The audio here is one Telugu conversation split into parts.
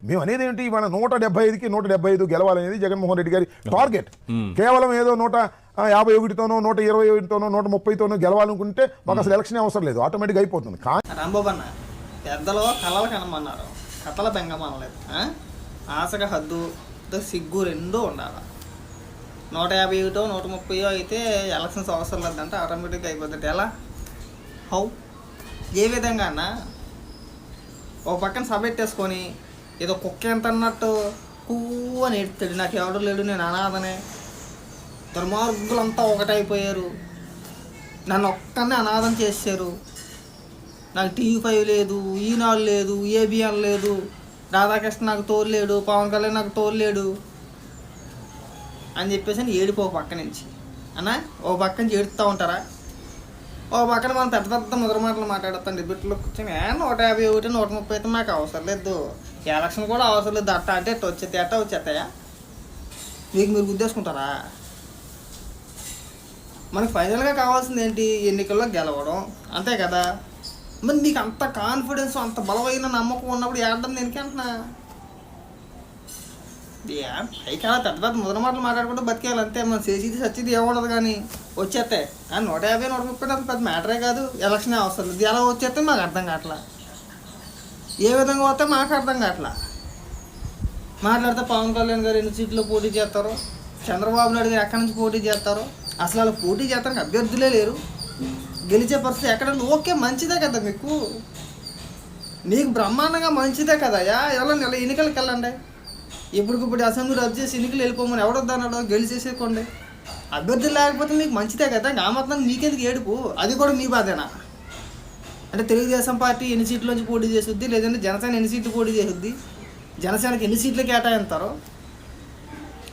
మేము అనేది ఏంటి మన నూట డెబ్బై ఐదుకి నూట డెబ్బై ఐదు గెలవాలనేది జగన్మోహన్ రెడ్డి గారి టార్గెట్. కేవలం ఏదో నూట యాభై ఒకటితోనో నూట ఇరవై ఒకటితోనో నూట ముప్పైతోనో గెలవాలనుకుంటే మాకు అసలు ఎలక్షన్ అవసరం లేదు. ఆటోమేటిక్ అయిపోతుంది. కానీ రాంబాబు పెద్దలు కళలు కనమన్నారు. కథల బెంగమనలేదు. ఆశక ఆశగా హద్దు సిగ్గు రెండూ ఉండాలి? నూట యాభై ఒకటో నూట ముప్పై అయితే ఎలక్షన్స్ అవసరం లేదంటే ఆటోమేటిక్గా అయిపోతుంది ఎలా? హౌ? ఏ విధంగా అన్న? ఓ పక్కన సభ పెట్టేసుకొని ఏదో కుక్క ఎంత అన్నట్టు కూ అని ఎడతాడు నాకు ఎవడు లేడు నేను అనాథనే. దుర్మార్గులంతా ఒకటైపోయారు. నన్ను ఒక్కనే అనాథం చేశారు నాకు టీవీ ఫైవ్ లేదు ఈనాడు లేదు ఏబిఎన్ లేదు. రాధాకృష్ణ నాకు తోలేడు పవన్ కళ్యాణ్ నాకు తోలేడు అని చెప్పేసి ఏడిపో పక్క నుంచి. అన్న ఓ పక్క నుంచి ఏడుస్తూ ఉంటారా? ఓ పక్కన మనం పెద్ద పెద్ద ముద్ర మాటలు మాట్లాడతాం డిబేట్లో కూర్చొని నూట యాభై ఒకటి నూట ముప్పై అయితే మాకు అవసరం లేదు. ఎలక్షన్ కూడా అవసరం లేదు. అట్ట అంటే వచ్చే వచ్చేది అట్ట వచ్చేస్తాయా? మీకు మీరు గుద్దేసుకుంటారా? మనకి ఫైనల్గా కావాల్సింది ఏంటి? ఎన్నికల్లో గెలవడం. అంతే కదా? మరి నీకు అంత కాన్ఫిడెన్స్ అంత బలమైన నమ్మకం ఉన్నప్పుడు ఏడడం దేనికి అంటున్నా ఏ, పైకి అలా పెద్ద పెద్ద ముద్ర మాటలు మాట్లాడుకుంటూ బతికేయాలి అంతే. మనం చేసేది సచ్చేది ఏముండదు కానీ వచ్చేస్తే కానీ నూట యాభై నూట ముప్పై అది పెద్ద మ్యాటరే కాదు. ఎలక్షన్ అవసరం. లేదు ఎలా వచ్చేస్తే మాకు అర్థం కావట్లా. ఏ విధంగా వస్తే మాకు అర్థం కావట్లా. మాట్లాడితే పవన్ కళ్యాణ్ గారు ఎన్ని సీట్లు పోటీ చేస్తారో చంద్రబాబు నాయుడు గారు ఎక్కడి నుంచి పోటీ చేస్తారో అసలు వాళ్ళు పోటీ చేస్తానికి అభ్యర్థులే లేరు. గెలిచే పరిస్థితి ఎక్కడ ఓకే మంచిదే కదా మీకు. మీకు బ్రహ్మాండంగా మంచిదే కదా యా ఎవరైనా నెల ఎన్నికలకు వెళ్ళండి. ఇప్పటికిప్పుడు అసెంబ్లీ రద్దు చేసి ఎన్నికలు వెళ్ళిపోమని ఎవడొద్దన్నాడో గెలిచేసేకోండి అభ్యర్థులు లేకపోతే మీకు మంచిదే కదా ఆ మాత్రం మీకెందుకు ఏడుపు? అది కూడా మీ బాధేనా? అంటే తెలుగుదేశం పార్టీ ఎన్ని సీట్లోంచి పోటీ చేస్తుంది లేదంటే జనసేన ఎన్ని సీట్లు పోటీ చేస్తుంది జనసేనకి ఎన్ని సీట్లు కేటాయిస్తారో?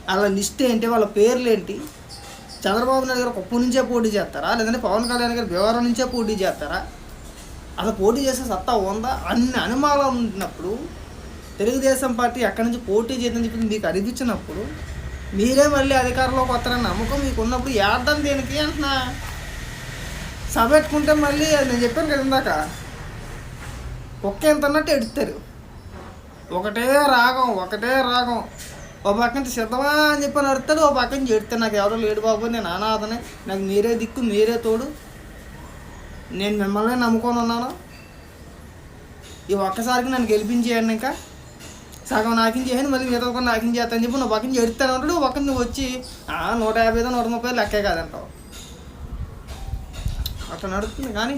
వాళ్ళ లిస్ట్ ఏంటి? వాళ్ళ పేర్లు ఏంటి చంద్రబాబు నాయుడు గారు కుప్పం నుంచే పోటీ చేస్తారా? లేదంటే పవన్ కళ్యాణ్ గారు భీమవరం నుంచే పోటీ చేస్తారా? అసలు పోటీ చేసే సత్తా ఉందా? అన్ని అనుమానాలు ఉన్నప్పుడు తెలుగుదేశం పార్టీ అక్కడి నుంచి పోటీ చేయదని చెప్పి మీకు అనిపించినప్పుడు మీరే మళ్ళీ అధికారంలోకి వస్తారని నమ్మకం మీకు ఉన్నప్పుడు ఏడ్డం దేనికి అంటున్నా? సభ పెట్టుకుంటే మళ్ళీ అది నేను చెప్పాను కదా ఇందాక. ఒక్క ఎంత అన్నట్టు ఎడుతారు. ఒకటే రాగం ఒకటే రాగం. ఓ పక్క నుంచి సిద్ధమా అని చెప్పి అని అడుగుతాడు ఓ పక్క నుంచి నాకు ఎవరో లేడు బాబు నేను అనాథనే. నాకు మీరే దిక్కు మీరే తోడు. నేను మిమ్మల్ని నమ్ముకొని ఉన్నాను. ఈ ఒక్కసారికి నన్ను గెలిపించేయండి ఇంకా. సగం నాకింగ్ చేయని మళ్ళీ మిగతా ఒక నాకింగ్ చేస్తాను చెప్పి నువ్వు పక్కన ఎడుతాను అంటాడు ఒక నువ్వు వచ్చి "ఆ, నూట యాభై నూట ముప్పై లెక్కే కాదంటావు. అట్లా నడుస్తుంది కానీ